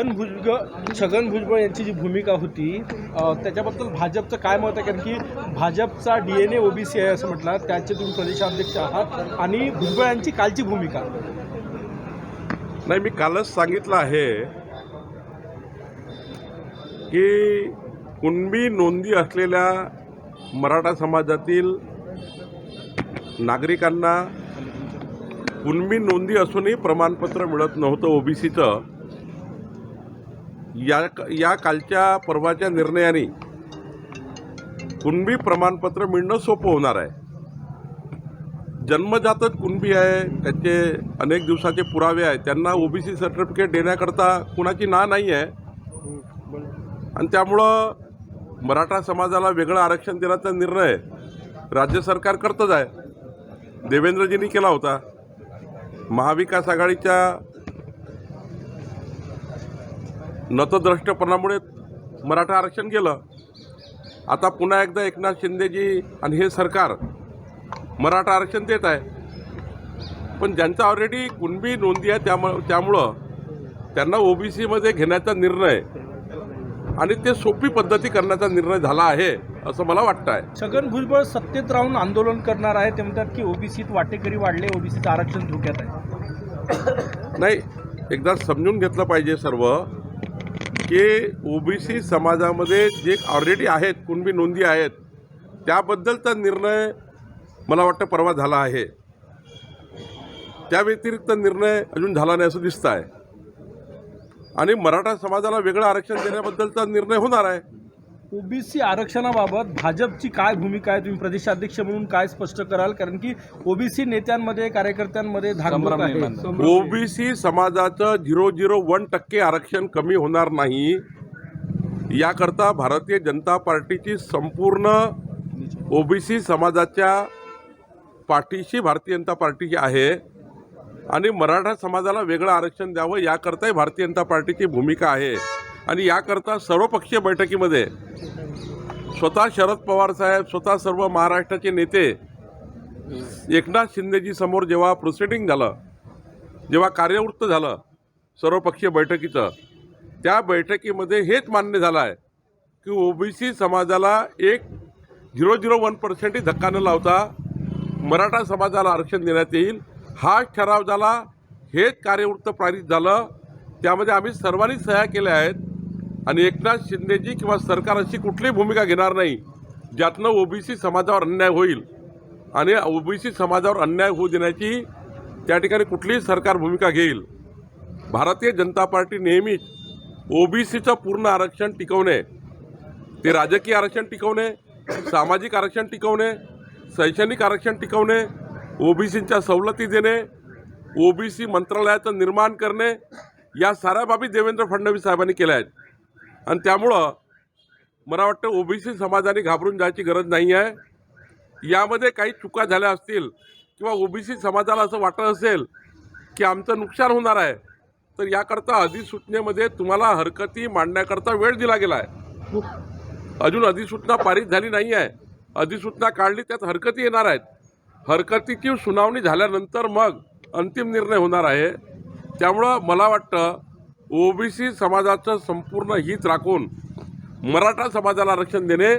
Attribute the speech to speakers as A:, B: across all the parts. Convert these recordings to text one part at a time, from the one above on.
A: छगन भुजबळ छगन भुजबळ यांची जी भूमिका होती त्याच्याबद्दल भाजपचं काय मत आहे? कारण की भाजपचा डी एन ए ओबीसी आहे असं म्हटलं त्याचे तुम्ही प्रदेशाध्यक्ष आहात आणि भुजबळ यांची कालची भूमिका.
B: नाही मी कालच सांगितलं आहे की कुणबी नोंदी असलेल्या मराठा समाजातील नागरिकांना कुणबी नोंदी असूनही प्रमाणपत्र मिळत नव्हतं ओबीसीचं. या या कालच्या परवाच्या निर्णयाने कुणबी प्रमाणपत्र मिळणं सोपं होणार आहे. जन्मजातच कुणबी आहे त्याचे अनेक दिवसाचे पुरावे आहेत त्यांना ओबीसी सर्टिफिकेट देण्याकरता कुणाची ना नाही आहे. आणि त्यामुळं मराठा समाजाला वेगळं आरक्षण देण्याचा निर्णय राज्य सरकार करतच आहे. देवेंद्रजींनी केला होता. महाविकास आघाडीच्या नतद्रष्टपणामुळे मराठा आरक्षण गेलं. आता पुन्हा एकदा एकनाथ शिंदेजी आणि हे सरकार मराठा आरक्षण देत आहे. पण ज्यांचा ऑलरेडी कुणबी नोंदी आहे त्यामुळं त्यामुळं त्यांना ओबीसीमध्ये घेण्याचा निर्णय आणि ते सोपी पद्धती करण्याचा निर्णय झाला आहे असं मला वाटतं आहे
A: छगन भुजबळ सत्तेत राहून आंदोलन करणार आहे ते म्हणतात की ओबीसीत वाटेकरी वाढले ओबीसीचं आरक्षण धोक्यात आहे.
B: नाही एकदा समजून घेतलं पाहिजे सर्व. की ओबीसी समाजामध्ये जे ऑलरेडी आहेत कुणबी नोंदी आहेत त्याबद्दलचा निर्णय मला वाटतं परवा झाला आहे. त्या व्यतिरिक्त निर्णय अजून झाला नाही असं दिसतं आहे आणि मराठा समाजाला वेगळं आरक्षण देण्याबद्दलचा निर्णय होणार आहे.
A: ओबीसी आरक्षणाबाबत भाजपची काय भूमिका आहे तुम्ही प्रदेशाध्यक्ष म्हणून काय स्पष्ट कराल? कारण की ओबीसी नेत्यांमध्ये कार्यकर्त्यांमध्ये
B: ओबीसी समाजाचं झिरो झिरो वन टक्के आरक्षण कमी होणार नाही. याकरता भारतीय जनता पार्टीची संपूर्ण ओबीसी समाजाच्या पाठीशी भारतीय जनता पार्टीची आहे. आणि मराठा समाजाला वेगळं आरक्षण द्यावं याकरताही भारतीय जनता पार्टीची भूमिका आहे. आणि याकरता सर्वपक्षीय बैठकीमध्ये स्वतः शरद पवार साहेब स्वतः सर्व महाराष्ट्राचे नेते एकनाथ शिंदेजी समोर जेव्हा प्रोसिडिंग झालं जेव्हा कार्यवृत्त झालं सर्वपक्षीय बैठकीचं त्या बैठकीमध्ये हेच मान्य झालं आहे की ओबीसी समाजाला एक झिरो झिरो वन पर्सेंटही धक्का न लावता मराठा समाजाला आरक्षण देण्यात येईल. हा ठराव झाला हेच कार्यवृत्त पारित झालं. त्यामध्ये आम्ही सर्वांनी सह्या केल्या आहेत. आणि एकनाथ शिंदेजी किंवा सरकार अशी कुठलीही भूमिका घेणार नाही ज्यातनं ओबीसी समाजावर अन्याय होईल. आणि ओबीसी समाजावर अन्याय होऊ देण्याची त्या ठिकाणी कुठलीही सरकार भूमिका घेईल. भारतीय जनता पार्टी नेहमीच ओबीसीचं पूर्ण आरक्षण टिकवणे ते राजकीय आरक्षण टिकवणे सामाजिक आरक्षण टिकवणे शैक्षणिक आरक्षण टिकवणे ओबीसींच्या सवलती देणे ओबीसी मंत्रालयाचं निर्माण करणे या साऱ्या बाबी देवेंद्र फडणवीस साहेबांनी केल्या आहेत. आणि त्यामुळं मला वाटतं ओबीसी समाजाने घाबरून जायची गरज नाही आहे. यामध्ये काही चुका झाल्या असतील किंवा ओबीसी समाजाला असं वाटत असेल की आमचं नुकसान होणार आहे तर याकरता अधिसूचनेमध्ये तुम्हाला हरकती मांडण्याकरता वेळ दिला गेला आहे. अजून अधिसूचना पारित झाली नाही आहे. अधिसूचना काढली त्यात हरकती येणार आहेत. हरकतीची सुनावणी झाल्यानंतर मग अंतिम निर्णय होणार आहे. त्यामुळं मला वाटतं ओबीसी समाजाचं संपूर्ण हित राखून मराठा समाजाला आरक्षण देणे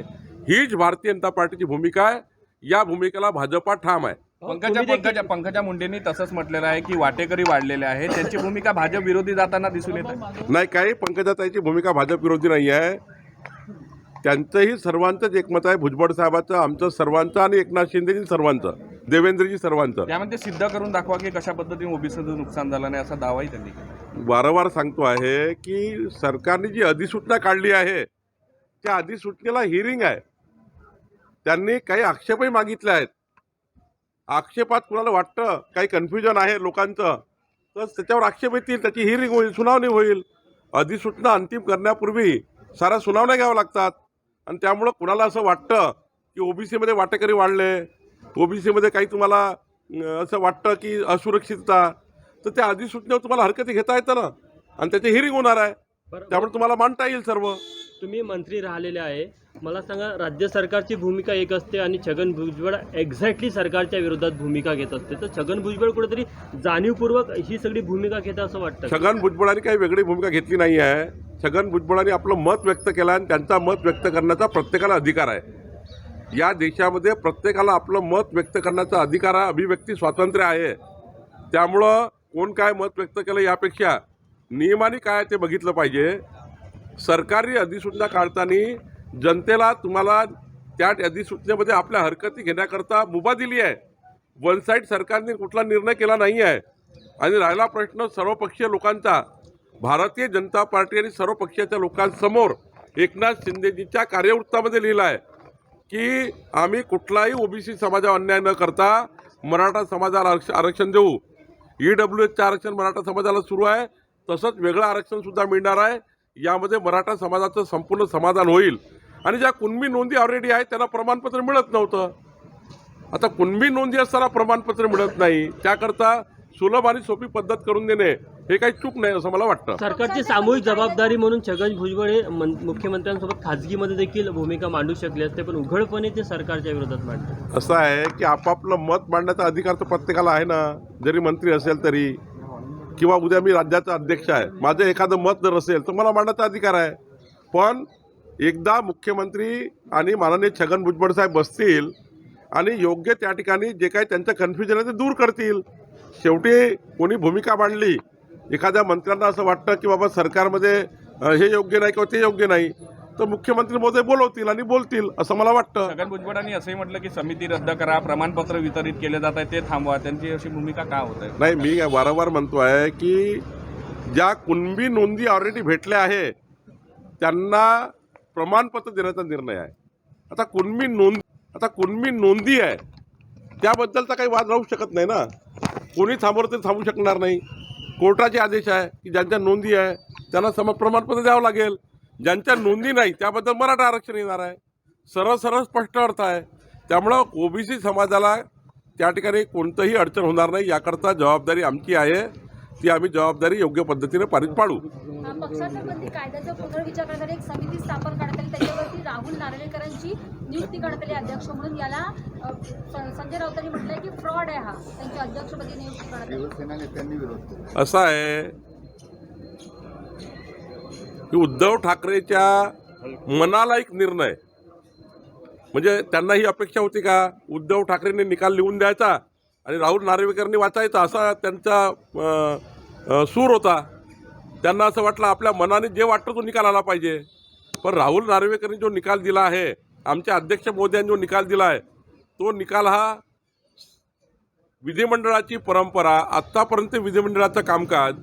B: हीच भारतीय जनता पार्टीची भूमिका आहे. या भूमिकेला भाजपा ठाम आहे.
C: पंकजा पंकजा पंकजा मुंडेंनी तसंच म्हटलेलं आहे की वाटेकरी वाढलेले आहे त्यांची भूमिका भाजप विरोधी जाताना दिसून येत
B: नाही काही पंकजाताईची भूमिका भाजप विरोधी नाही आहे. त्यांचंही सर्वांचंच एकमत आहे. भुजबळ साहेबाचं आमचं सर्वांचं आणि एकनाथ शिंदेजी सर्वांचं. देवेंद्रजी सर्वांचं.
C: त्यामध्ये सिद्ध करून दाखवा की कशा पद्धतीने ओबीसीचं नुकसान झालं नाही असा दावाही त्यांनी केला.
B: वारंवार सांगतो आहे की सरकारने जी अधिसूचना काढली आहे त्या अधिसूचनेला हिअरिंग आहे. त्यांनी काही आक्षेपही मागितले आहेत. आक्षेपात कुणाला वाटतं? काही कन्फ्युजन आहे लोकांचं. तर त्याच्यावर आक्षेप येतील त्याची हिअरिंग होईल सुनावणी होईल. अधिसूचना अंतिम करण्यापूर्वी साऱ्या सुनावण्या घ्याव्या लागतात. आणि त्यामुळं कुणाला असं वाटतं की ओबीसीमध्ये वाटेकरी वाढले? ओबीसीमध्ये काही तुम्हाला असं वाटतं की असुरक्षितता तर त्या अधिसूचनेवर तुम्हाला हरकती घेता येतं ना? आणि त्याची हिअरिंग होणार आहे. त्यामुळे तुम्हाला मांडता येईल सर्व.
D: तुम्ही मंत्री राहिलेले आहे. मला सांगा राज्य सरकारची भूमिका एक असते आणि छगन भुजबळ एक्झॅक्टली सरकारच्या विरोधात भूमिका घेत असते. तर छगन भुजबळ कुठेतरी जाणीवपूर्वक ही सगळी भूमिका घेतं असं वाटतं?
B: छगन भुजबळांनी काही वेगळी भूमिका घेतली नाही आहे छगन भुजबळांनी आपलं मत व्यक्त केलं आणि त्यांचा मत व्यक्त करण्याचा प्रत्येकाला अधिकार आहे. या देशामध्ये प्रत्येकाला आपलं मत व्यक्त करण्याचा अधिकार आहे अभिव्यक्ती स्वातंत्र्य आहे. त्यामुळं कोण काय मत व्यक्त केलं यापेक्षा नियमाने काय ते बघितलं पाहिजे. सरकारी अधिसूचना काढताना जनतेला तुम्हाला त्या अधिसूचनेमध्ये आपल्या हरकती घेण्याकरता मुभा दिली आहे. वन साईड सरकारने कुठला निर्णय केला नाही आहे. आणि राहिला प्रश्न सर्वपक्षीय लोकांचा. भारतीय जनता पार्टी आणि सर्व पक्षाच्या लोकांसमोर एकनाथ शिंदेजीच्या कार्यवृत्तामध्ये लिहिलं आहे. की आम्ही कुठलाही ओबीसी समाजावर अन्याय न करता मराठा समाजाला आरक्ष- आरक्षण देऊ. ई डब्ल्यू एचचं आरक्षण मराठा समाजाला सुरू आहे. तसंच वेगळं आरक्षणसुद्धा मिळणार आहे. यामध्ये मराठा समाजाचं संपूर्ण समाधान होईल. आणि ज्या कुणबी नोंदी ऑलरेडी आहेत त्यांना प्रमाणपत्र मिळत नव्हतं. आता कुणबी नोंदी असताना प्रमाणपत्र मिळत नाही. त्याकरता सुलभ आणि सोपी पद्धत करून देणे. हे काही चूक नाही असं मला वाटतं.
D: सरकारची सामूहिक जबाबदारी म्हणून छगन भुजबळ हे मुख्यमंत्र्यांसोबत खाजगीमध्ये देखील भूमिका मांडू शकले असते पण उघडपणे ते सरकारच्या विरोधात मांडतात.
B: असं आहे की आपापलं मत मांडण्याचा अधिकार तर प्रत्येकाला आहे ना? जरी मंत्री असेल तरी किंवा उद्या मी राज्याचा अध्यक्ष आहे माझं एखादं मत जर असेल तर मला मांडण्याचा अधिकार आहे. पण एकदा मुख्यमंत्री आणि माननीय छगन भुजबळ साहेब बसतील आणि योग्य त्या ठिकाणी जे काही त्यांचं कन्फ्युजन आहे ते दूर करतील. शेवटी कोणी भूमिका मांडली एखाद्या मंत्र्यांना असं वाटतं की बाबा सरकारमध्ये हे योग्य नाही किंवा ते योग्य नाही तर मुख्यमंत्री महोदय बोलवतील आणि बोलतील असं मला वाटतं.
C: छगन भुजबळांनी असंही म्हटलं की समिती रद्द करा प्रमाणपत्र वितरित केले जात आहे ते थांबवा. त्यांची अशी भूमिका का होत आहे?
B: नाही मी वारंवार म्हणतो आहे की ज्या कुणबी नोंदी ऑलरेडी भेटल्या आहे त्यांना प्रमाणपत्र देण्याचा निर्णय आहे. आता कुणबी नोंद आता कुणबी नोंदी आहे त्याबद्दलचा काही वाद राहू शकत नाही ना. कोणी थांबवलं तरी थांबू शकणार नाही. कोर्टाचे आदेश आहे की ज्यांच्या नोंदी आहे त्यांना सम प्रमाणपत्र द्यावं लागेल. ज्यांच्या नोंदी नाही त्याबद्दल मराठा आरक्षण येणार आहे. सरळ सरळ स्पष्ट अर्थ आहे. त्यामुळं ओबीसी समाजाला त्या ठिकाणी कोणतंही अडचण होणार नाही याकरता जबाबदारी आमची आहे. ती आम्ही जबाबदारी योग्य पद्धतीने पारित पाडू.
E: पक्षांतर बंदी कायद्याचा पुनर्विचार करणारी एक समिती स्थापन करण्यात आली. त्याच्यावरती राहुल नार्वेकरांची नियुक्ती करण्यात आली अध्यक्ष म्हणून. याला अ, स- संजय राऊतांनी म्हटलंय की फ्रॉड आहे हा. त्यांच्या अध्यक्षपदी नियुक्ती करण्यात आली.
F: शिवसेना नेत्यांनी विरोध केला.
B: असं आहे. की उद्धव ठाकरेच्या मनाला एक निर्णय. म्हणजे त्यांना ही अपेक्षा होती का? उद्धव ठाकरेंनी निकाल लिहून द्यायचा आणि राहुल नार्वेकरनी वाचायचा असा त्यांचा सूर होता. त्यांना असं वाटलं आपल्या मनाने जे वाटतं तो निकाल आला पाहिजे. पण राहुल नार्वेकरनी जो निकाल दिला आहे आमच्या अध्यक्ष मोदयांनी जो निकाल दिला आहे तो निकाल हा विधिमंडळाची परंपरा आत्तापर्यंत विधिमंडळाचं कामकाज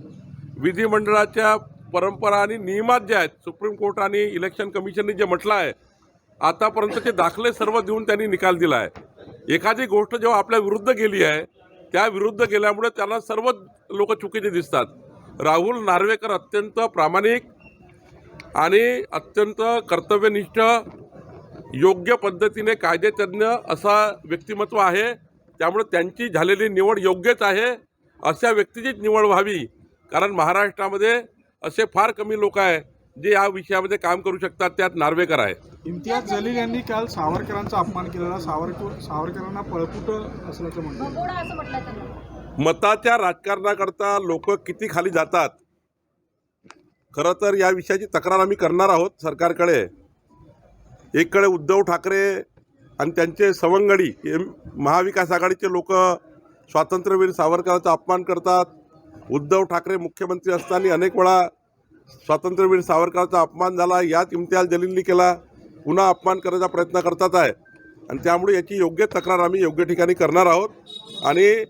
B: विधिमंडळाच्या परंपरा आणि नियमात जे आहेत सुप्रीम कोर्ट आणि इलेक्शन कमिशनने जे म्हटलं आहे आतापर्यंतचे दाखले सर्व देऊन त्यांनी निकाल दिला आहे. एखादी गोष्ट जेव्हा आपल्या विरुद्ध गेली आहे त्या विरुद्ध गेल्यामुळे त्यांना सर्व लोक चुकीचे दिसतात. राहुल नार्वेकर अत्यंत प्रामाणिक आणि अत्यंत कर्तव्यनिष्ठ योग्य पद्धतीने कायदेतज्ञ असा व्यक्तिमत्व आहे. त्यामुळे त्यांची झालेली निवड योग्यच आहे अशा व्यक्तीचीच निवड व्हावी. कारण महाराष्ट्रामध्ये असे फार कमी लोक आहे जे या विषयामध्ये काम करू शकतात त्यात नार्वेकर आहे.
G: इम्तियाज जलील यांनी काल सावरकरांचा अपमान केलेला. सावरकर सावरकरांना पळपुट असल्याचं
E: म्हटलं.
B: मताच्या राजकारणाकरता लोक किती खाली जातात? खरं तर या विषयाची तक्रार आम्ही करणार आहोत सरकारकडे. एककडे उद्धव ठाकरे आणि त्यांचे सवंगडी हे महाविकास आघाडीचे लोक स्वातंत्र्यवीर सावरकरांचा अपमान करतात. उद्धव ठाकरे मुख्यमंत्री असताना अनेक वेळा स्वातंत्र्यवीर सावरकरांचा अपमान झाला याच इम्तियाज जलीलनी केला. पुन्हा अपमान करायचा प्रयत्न करतात आहे. आणि त्यामुळे याची योग्य तक्रार आम्ही योग्य ठिकाणी करणार आहोत. आणि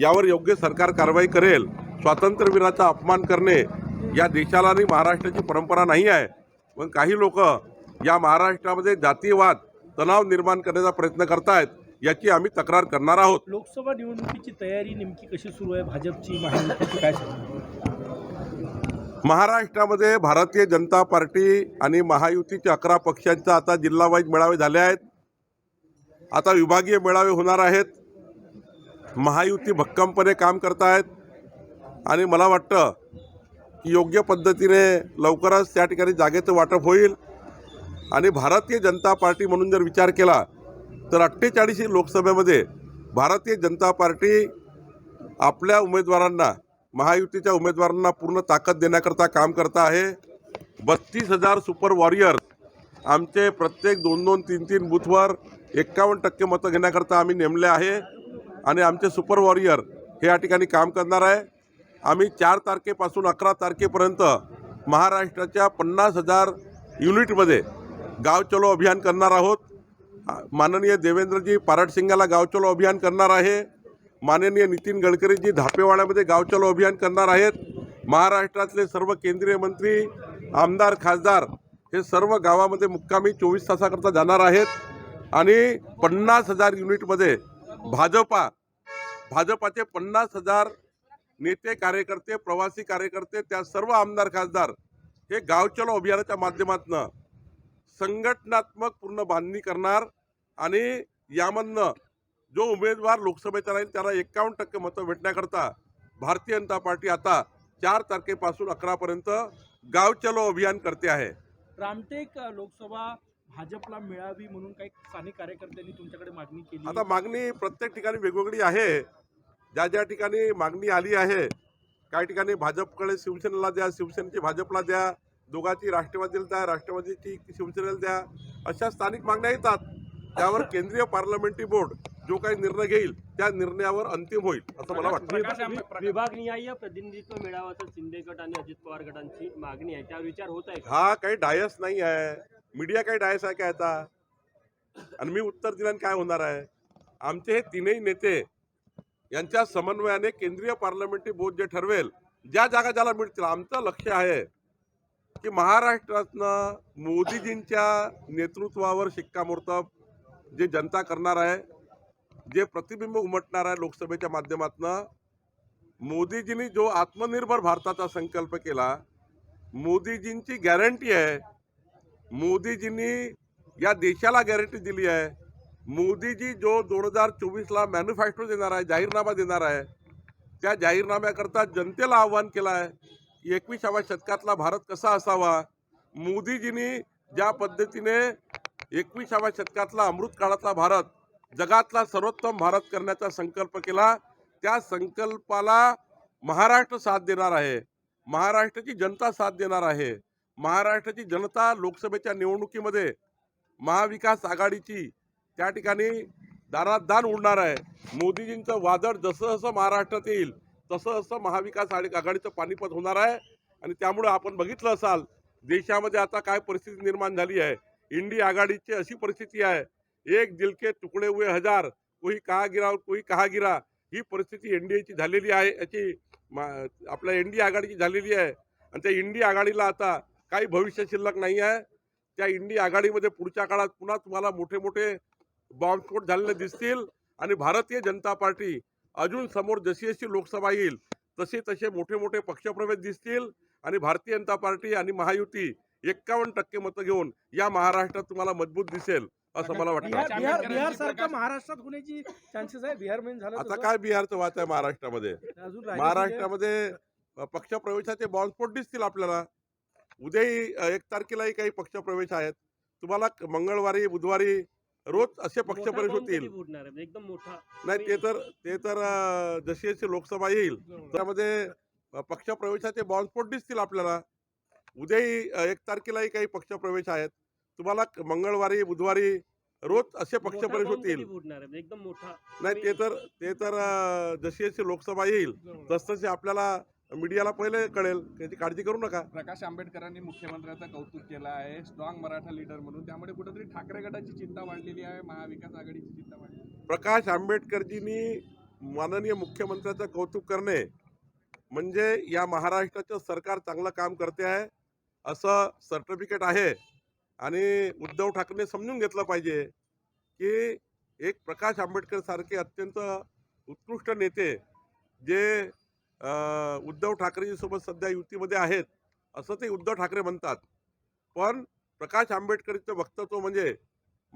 B: यावर योग्य सरकार कारवाई करेल. स्वातंत्र्यवीराचा अपमान करणे या देशाला आणि महाराष्ट्राची परंपरा नाही आहे. पण काही लोक या महाराष्ट्रामध्ये जातीयवाद तणाव निर्माण करण्याचा प्रयत्न करतायत याची आम्ही तक्रार करणार आहोत.
A: लोकसभा निवडणुकीची तयारी नेमकी कशी सुरू आहे? भाजपची महायुतीची काय
B: महाराष्ट्रामध्ये भारतीय जनता पार्टी आणि महायुतीचे अकरा पक्षांचा आता जिल्हावाईज मेळावे झाले आहेत. आता विभागीय मेळावे होणार आहेत. महायुती भक्कमपणे काम करतायत आणि मला वाटतं की योग्य पद्धतीने लवकरच त्या ठिकाणी जागेचं वाटप होईल. आणि भारतीय जनता पार्टी म्हणून जर विचार केला तर अठ्ठेचाळीस लोकसभेमध्ये भारतीय जनता पार्टी आपल्या उमेदवारांना महायुतीच्या उमेदवारांना पूर्ण ताकद देण्याकरता काम करता आहे. बत्तीस हजार सुपर वॉरियर्स आमचे प्रत्येक दोन दोन तीन तीन बूथवर एक्कावन्न टक्के मतं घेण्याकरता आम्ही नेमले आहे. आणि आमचे सुपर वॉरियर हे या ठिकाणी काम करणार आहे. आम्ही चार तारखेपासून अकरा तारखेपर्यंत महाराष्ट्राच्या पन्नास हजार युनिटमध्ये गाव चलो अभियान करणार आहोत. माननीय देवेंद्रजी पारडसिंगाला गाव चलो अभियान करणार आहे. माननीय नितीन गडकरीजी धापेवाड्यामध्ये गाव चलो अभियान करणार आहेत. महाराष्ट्रातले सर्व केंद्रीय मंत्री आमदार खासदार हे सर्व गावामध्ये मुक्कामी चोवीस तासाकरता जाणार आहेत. आणि पन्नास हजार युनिटमध्ये भाजपा भाजपाचे पन्नास हजार नेते कार्यकर्ते प्रवासी कार्यकर्ते त्या सर्व आमदार खासदार हे गाव चलो अभियानाच्या माध्यमातून संघटनात्मक पूर्ण बांधणी करणार आणि यामधनं जो उमेदवार लोकसभेचा राहील त्याला एक्कावन्न टक्के मतं भेटण्याकरता भारतीय जनता पार्टी आता चार तारखेपासून अकरापर्यंत गाव चलो अभियान करते आहे.
A: रामटेक लोकसभा भाजपला मिळावी म्हणून काही स्थानिक कार्यकर्त्यांनी तुमच्याकडे मागणी केली?
B: आता मागणी प्रत्येक ठिकाणी वेगवेगळी आहे. ज्या ज्या ठिकाणी मागणी आली आहे काही ठिकाणी भाजपकडे शिवसेनेला द्या शिवसेनेची भाजपला द्या दोघांची राष्ट्रवादीला द्या राष्ट्रवादीची शिवसेनेला द्या अशा स्थानिक मागण्या येतात. त्यावर केंद्रीय पार्लमेंटरी बोर्ड जो काही निर्णय घेईल त्या निर्णयावर अंतिम होईल असं मला वाटतं.
D: विभागनिहाय प्रतिनिधित्व मिळावं शिंदे गट आणि अजित पवार गटांची मागणी आहे. त्यावर विचार होत आहे
B: हा काही डायस नाही आहे. मीडिया काही डायस आहे काय आता? आणि मी उत्तर दिल्याने काय होणार आहे? आमचे हे तीनही नेते यांच्या समन्वयाने केंद्रीय पार्लमेंटरी बोर्ड जे ठरवेल ज्या जागा ज्याला मिळतील आमचं लक्ष आहे की महाराष्ट्रातनं मोदीजींच्या नेतृत्वावर शिक्कामोर्तब जे जनता करणार आहे जे प्रतिबिंब उमटणार आहे लोकसभेच्या माध्यमातनं मोदीजींनी जो आत्मनिर्भर भारताचा संकल्प केला मोदीजींची गॅरंटी आहे. मोदीजींनी या देशाला गॅरंटी दिली आहे. मोदीजी जो दोन हजार चोवीसला मॅन्युफॅक्चर देणार आहे जाहीरनामा देणार आहे त्या जाहीरनाम्याकरता जनतेला आव्हान केलं आहे की एकविसाव्या शतकातला भारत कसा असावा? मोदीजींनी ज्या पद्धतीने एकविसाव्या शतकातला अमृतकाळातला भारत जगातला सर्वोत्तम भारत करण्याचा संकल्प केला त्या संकल्पाला महाराष्ट्र साथ देणार आहे. महाराष्ट्राची जनता साथ देणार आहे. महाराष्ट्राची जनता लोकसभेच्या निवडणुकीमध्ये महाविकास आघाडीची त्या ठिकाणी दारात दान उडणार आहे. मोदीजींचं वादळ जसं जसं महाराष्ट्रात येईल तसं जसं महाविकास आघाडीचं पानिपत होणार आहे. आणि त्यामुळे आपण बघितलं असाल देशामध्ये आता काय परिस्थिती निर्माण झाली आहे. इंडी आघाडीची अशी परिस्थिती आहे एक दिल के तुकडे हुए हजार कोई कहा गिरा और कोई कहा गिरा ही परिस्थिती एनडीएची झालेली आहे याची मा- आपल्या एनडीए आघाडीची झालेली आहे. आणि त्या इंडी आघाडीला आता काही भविष्य शिल्लक नाही आहे. त्या इंडी आघाडीमध्ये पुढच्या काळात पुन्हा तुम्हाला मोठे मोठे बॉम्बस्फोट झालेले दिसतील. आणि भारतीय जनता पार्टी अजून समोर जशी जशी लोकसभा येईल तसे तसे मोठे मोठे पक्षप्रवेश दिसतील. आणि भारतीय जनता पार्टी आणि महायुती एक्कावन्न टक्के मतं घेऊन या महाराष्ट्रात तुम्हाला मजबूत दिसेल. असं मला वाटतं.
A: बिहार बिहार
C: आंबेडकरांची
A: बिहार सारखं महाराष्ट्रात होण्याची चान्सेस आहे. बिहारमध्ये झालं
B: आता
A: तसं?
B: काय बिहारचं वाच आहे महाराष्ट्रामध्ये?
A: अजून राजस्थान
B: महाराष्ट्रामध्ये पक्षप्रवेशाचे बॉम्बस्फोट दिसतील आपल्याला? उद्याही अ, एक तारखेलाही काही पक्षप्रवेश आहेत. तुम्हाला क- मंगळवारी बुधवारी रोज असे पक्षप्रवेश होतील?
D: एकदम मोठा.
B: नाही ते तर ते तर अ, जशी जशी लोकसभा येईल त्यामध्ये अ, पक्षप्रवेशाचे बॉम्बस्फोट दिसतील आपल्याला? उद्याही अ, एक तारखेलाही काही पक्षप्रवेश आहेत. तुम्हाला मंगळवारी बुधवारी रोज असे
D: bomb कधी
B: होतील?
D: एकदम मोठा.
B: नाही ते तर ते तर जशी जशी लोकसभा येईल तसतसे आपल्याला मीडियाला पहिले कळेल. त्याची काळजी करू नका.
C: प्रकाश आंबेडकरांनी मुख्यमंत्र्यांचं कौतुक केलं आहे. स्ट्रॉंग मराठा लीडर म्हणून. त्यामुळे कुठेतरी ठाकरे गटाची चिंता वाढलेली आहे. महाविकास आघाडीची चिंता वाढलेली
B: प्रकाश आंबेडकरजींनी माननीय मुख्यमंत्र्याचं कौतुक करणे म्हणजे या महाराष्ट्राचं सरकार चांगलं काम करते आहे असं सर्टिफिकेट आहे. आणि उद्धव ठाकरेने समजून घेतलं पाहिजे की एक प्रकाश आंबेडकर सारखे अत्यंत उत्कृष्ट नेते जे उद्धव ठाकरेजीसोबत सध्या युतीमध्ये आहेत असं ते उद्धव ठाकरे म्हणतात. पण प्रकाश आंबेडकरचं वक्तव्य म्हणजे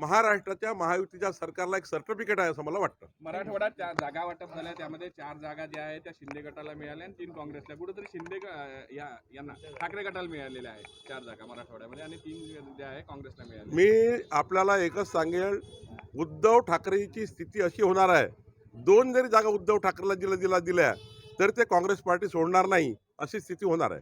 B: महाराष्ट्राच्या महायुतीच्या सरकारला एक सर्टिफिकेट आहे असं मला वाटतं.
C: मराठवाड्यात त्या जागा वाटप झाल्या त्यामध्ये चार जागा ज्या आहेत त्या शिंदे गटाला मिळाल्या आणि तीन काँग्रेसला. कुठेतरी शिंदे या यांना ठाकरे गटाला मिळालेल्या आहेत चार जागा मराठवाड्यामध्ये आणि तीन ज्या आहे काँग्रेसला मिळाल्या
B: मी आपल्याला एकच सांगेल उद्धव ठाकरेची स्थिती अशी होणार आहे. दोन जरी जागा उद्धव ठाकरेला दिल्या दिल्या दिल्या तर ते काँग्रेस पार्टी सोडणार नाही अशी स्थिती होणार आहे.